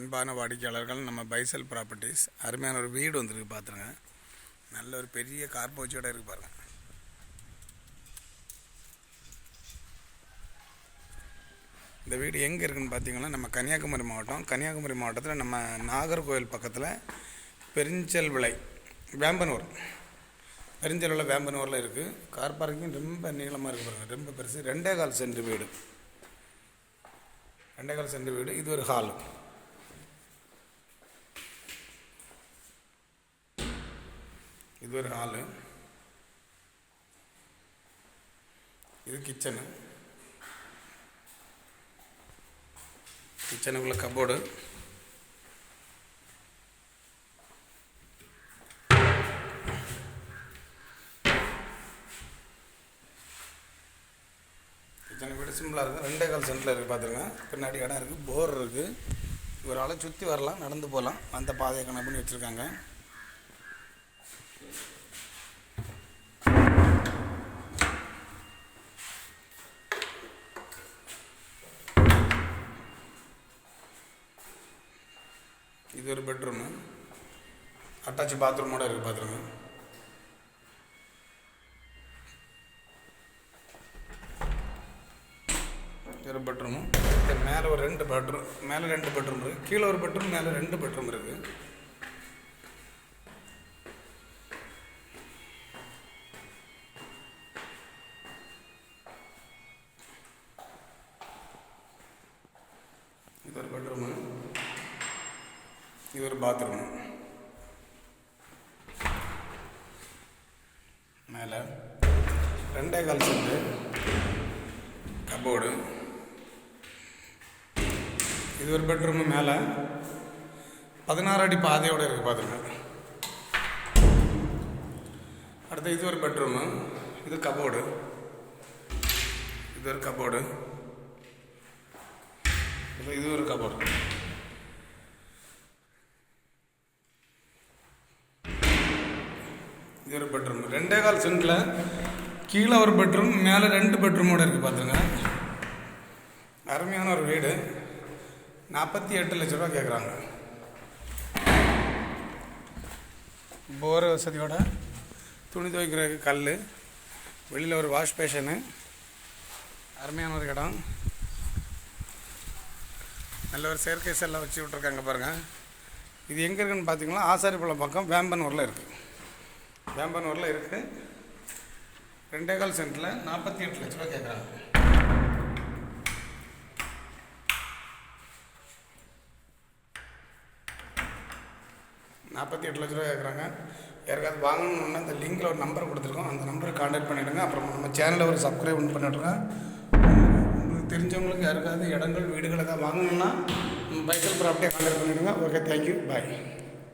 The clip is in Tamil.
அன்பான வாடிக்கையாளர்கள் நம்ம பைசல் ப்ராப்பர்ட்டிஸ். அருமையான ஒரு வீடு வந்துருக்கு பார்த்துருங்க நல்ல ஒரு பெரிய கார்போச்சோட இருக்கு பாருங்க. இந்த வீடு எங்கே இருக்குன்னு பார்த்தீங்கன்னா நம்ம கன்னியாகுமரி மாவட்டம். கன்னியாகுமரி மாவட்டத்தில் நம்ம நாகர்கோவில் பக்கத்தில் பெருஞ்சல் விளை வேம்பனூர். பெருஞ்சல் விலை வேம்பனூரில் இருக்குது கார் பார்க்கிங் ரொம்ப நீளமாக இருக்குது பாருங்க. ரொம்ப பெருசு. ரெண்டே கால் சென்ட் வீடு. ரெண்டே கால் சென்ட் வீடு. இது ஒரு ஹால். இது ஒரு ஹாலு இது கிச்சனு கிச்சனுக்குள்ள கபோர்டு கிச்சனை வீடு சிம்பிளாக இருக்குது ரெண்டே கால் சென்டில் இருக்குது பார்த்துருங்க பின்னாடி இடம் இருக்குது போர் இருக்குது ஒரு ஆளை சுற்றி வரலாம் நடந்து போகலாம். அந்த பாதையை கணக்கு பண்ணி வச்சுருக்காங்க. இது ஒரு பெட்ரூமு அட்டாச் பாத்ரூமோடு இருக்குது பாத்ரூமு இது ஒரு பெட்ரூமு இது மேலே ஒரு ரெண்டு பெட்ரூம் மேலே ரெண்டு பெட்ரூம் இருக்குது கீழே ஒரு பெட்ரூம் மேலே ரெண்டு பெட்ரூம் இருக்குது இது ஒரு பாத்ரூம். மேலே ரெண்டே கால் செண்டு கபோர்டு. இது ஒரு பெட்ரூமு மேலே. பதினாறு அடி பாதையோடு இருக்குது பார்த்துருங்க அடுத்து இது ஒரு பெட்ரூமு இது கபோர்டு. இது ஒரு கபோர்டு. இது ஒரு கபோர்டு. ஒரு பெட்ரூம். ரெண்டே கால் சென்டில் கீழே ஒரு பெட்ரூம் மேலே ரெண்டு பெட்ரூமோடு இருக்குது பார்த்துங்க அருமையான ஒரு வீடு. நாற்பத்தி எட்டு லட்ச ரூபா கேட்குறாங்க போர் வசதியோட துணி துவைக்கிறதுக்கு கல் வெளியில் ஒரு வாஷ் பேஷனு அருமையான ஒரு இடம். நல்ல ஒரு செயற்கை செல்லை வச்சு விட்ருக்காங்க பாருங்கள் இது எங்கே இருக்குன்னு பார்த்தீங்கன்னா ஆசாரிப்பள்ளம் பக்கம் வேம்பனூரில் இருக்குது வேம்பனூரில் இருக்குது ரெண்டே கால் சென்ட்டில் நாற்பத்தி எட்டு லட்ச ரூபா கேட்குறாங்க நாற்பத்தி எட்டு லட்ச ரூபா கேட்குறாங்க யாருக்காவது வாங்கணுன்னா இந்த லிங்கில் ஒரு நம்பர் கொடுத்துருக்கோம். அந்த நம்பருக்கு காண்டாக்ட் பண்ணிவிடுங்க அப்புறம் நம்ம சேனலை ஒரு சப்ஸ்கிரைப் பண்ணிவிடுங்க உங்களுக்கு தெரிஞ்சவங்களுக்கு யாருக்காவது இடங்கள் வீடுகள் தான் வாங்கணுன்னா பைக்கல் ப்ராப்பர்ட்டியை காண்டாக்ட் பண்ணிவிடுங்க ஓகே தேங்க்யூ பாய்